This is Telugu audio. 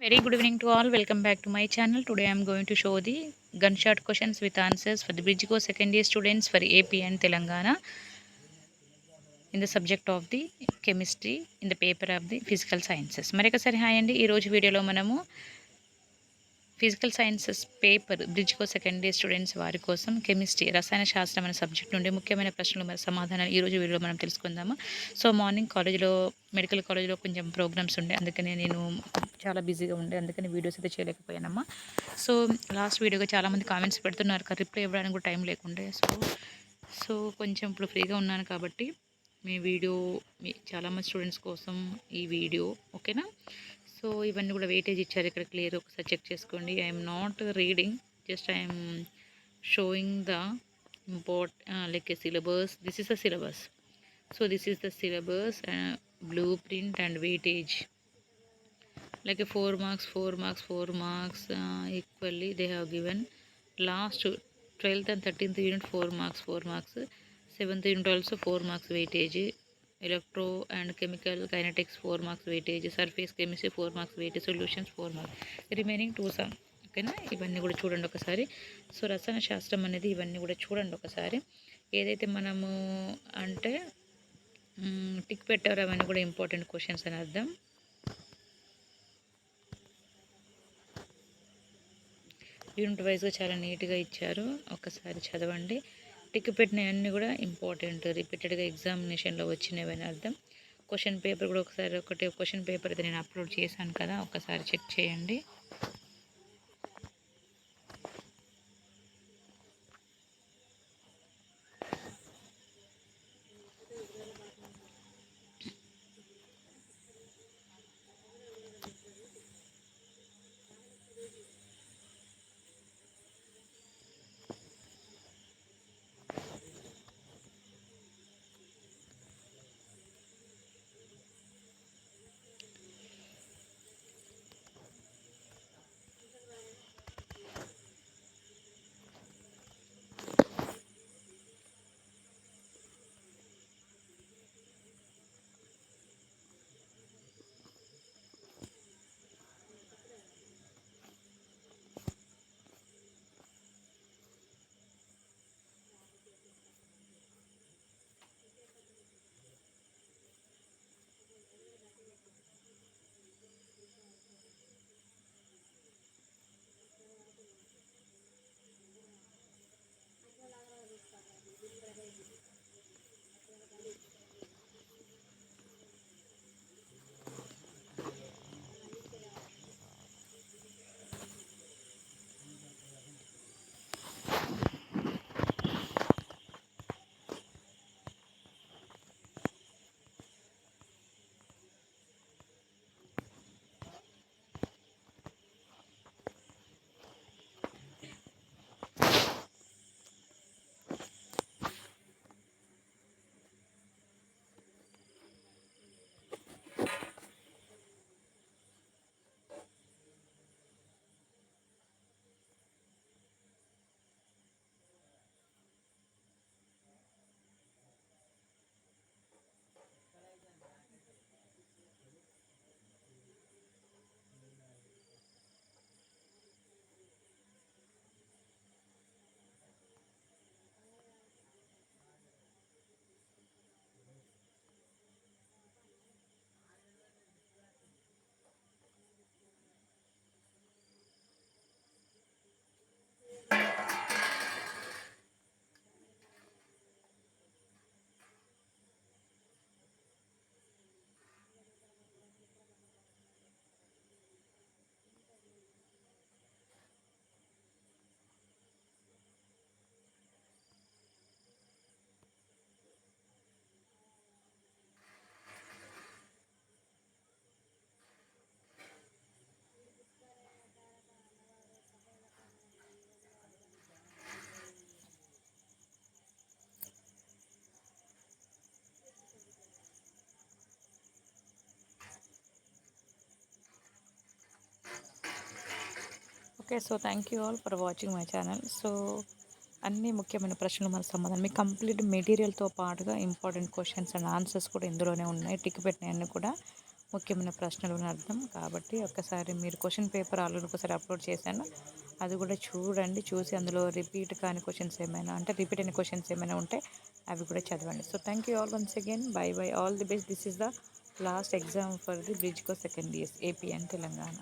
Very good evening to all welcome back to my channel today I'm going to show the gun shot questions with answers for the bridge co second year students for AP and Telangana in the subject of the chemistry in the paper of the physical sciences మరి ఒకసారి హాయ్ అండి ఈరోజు వీడియోలో మనము physical sciences paper bridge course second year students వారి కోసం కెమిస్ట్రీ రసాయన శాస్త్రం అనే సబ్జెక్ట్ నుండి ముఖ్యమైన ప్రశ్నలు మరియు సమాధానాలు ఈరోజు వీడియోలో మనం తెలుసుకుందాము సో మార్నింగ్ కాలేజీలో మెడికల్ కాలేజీలో కొంచెం ప్రోగ్రామ్స్ ఉండే అందుకనే నేను చాలా బిజీగా ఉండే అందుకని వీడియోస్ అయితే చేయలేకపోయానమ్మా. సో లాస్ట్ వీడియోగా చాలామంది కామెంట్స్ పెడుతున్నారు కదా రిప్లై ఇవ్వడానికి కూడా టైం లేకుండే. సో సో కొంచెం ఇప్పుడు ఫ్రీగా ఉన్నాను కాబట్టి మీ వీడియో మీ చాలామంది స్టూడెంట్స్ కోసం ఈ వీడియో ఓకేనా సో ఇవన్నీ కూడా వెయిటేజ్ ఇచ్చారు. ఇక్కడ క్లియర్ ఒకసారి చెక్ చేసుకోండి. I'm not reading just I'm showing the import like a syllabus this is the syllabus so this is the syllabus blueprint and weightage like a 4 marks 4 marks 4 marks uh, equally they have given last 12th and 13th unit 4 marks 4 marks 7th unit also 4 marks weightage electro and chemical kinetics 4 marks weightage surface chemistry 4 marks weightage solutions 4 marks remaining 2 sum ఓకేనా ఇవన్నీ కూడా చూడండి ఒకసారి సో రసాయన శాస్త్రం అనేది ఇవన్నీ కూడా చూడండి ఒకసారి ఏదైతే మనము అంటే టిక్ పెట్టారో అవన్నీ కూడా ఇంపార్టెంట్ క్వశ్చన్స్ అని అర్థం యూనిట్ వైజ్గా చాలా నీట్గా ఇచ్చారు. ఒక్కసారి చదవండి. టిక్ పెట్టినవన్నీ కూడా ఇంపార్టెంట్. రిపీటెడ్గా ఎగ్జామినేషన్లో వచ్చినవి అని అర్థం. క్వశ్చన్ పేపర్ కూడా ఒకసారి ఒకటి క్వశ్చన్ పేపర్ అయితే నేను అప్లోడ్ చేశాను కదా ఒకసారి చెక్ చేయండి. Okay so thank you all for watching my channel so అన్ని ముఖ్యమైన ప్రశ్నలు మన సమాధానం. మీ కంప్లీట్ మెటీరియల్తో పాటుగా ఇంపార్టెంట్ క్వశ్చన్స్ అండ్ ఆన్సర్స్ కూడా ఇందులోనే ఉన్నాయి. టిక్ పెట్టినవన్నీ కూడా ముఖ్యమైన ప్రశ్నలు అని అర్థం. కాబట్టి ఒక్కసారి మీరు క్వశ్చన్ పేపర్ ఆల్రెడీ ఒకసారి అప్లోడ్ చేశాను. అది కూడా చూడండి చూసి అందులో రిపీట్ కాని క్వశ్చన్స్ ఏమైనా అంటే రిపీట్ అయిన క్వశ్చన్స్ ఏమైనా ఉంటే అవి కూడా చదవండి. So thank you all once again bye bye all the best this is the last exam for the bridge course second years AP and Telangana